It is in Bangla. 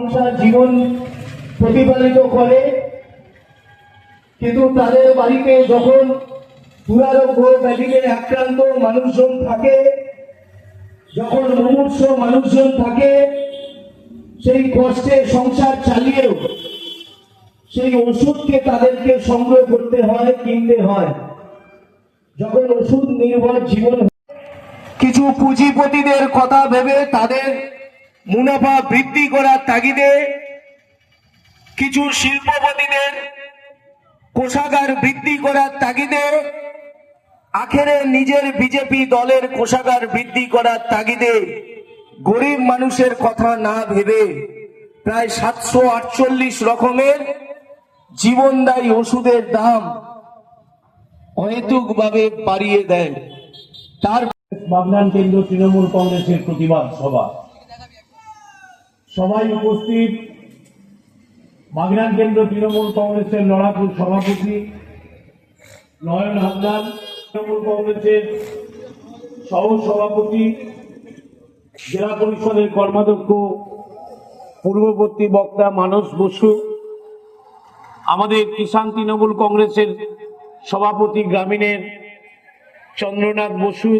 সংসার জীবন প্রতিপালিত করে। কিন্তু তাদের বাড়িতে যখন দুরারোগ্য ব্যাধিতে আক্রান্ত মানুষজন থাকে, যখন মুমূর্ষ মানুষজন থাকে, সেই কষ্টে সংসার চালিয়েও সেই ওষুধকে তাদেরকে সংগ্রহ করতে হয়, কিনতে হয়। যখন ওষুধ নির্ভর জীবন কিছু পুঁজিপতিদের কথা ভেবে তাদের মুনাফা বৃদ্ধি করার তাগিদে কিছু শিল্পপতিদের কোষাগার বৃদ্ধি করার তাগিদে, আখেরে নিজের বিজেপি দলের কোষাগার বৃদ্ধি করার তাগিদে গরিব মানুষের কথা না ভেবে প্রায় সাতশো আটচল্লিশ রকমের জীবনদায়ী ওষুধের দাম অহেতুকভাবে বাড়িয়ে দেয়। তার বাগনান কেন্দ্র তৃণমূল কংগ্রেসের প্রতিবাদ সভা। সবাই উপস্থিত বাগনান কেন্দ্র তৃণমূল কংগ্রেসের লড়াকুর সভাপতি নয়ন হামদান তৃণমূল কংগ্রেসের সহ সভাপতি জেলা পরিষদের কর্মাধ্যক্ষ, পূর্ববর্তী বক্তা মানস বসু, আমাদের কিষাণ তৃণমূল কংগ্রেসের সভাপতি গ্রামীণের চন্দ্রনাথ বসু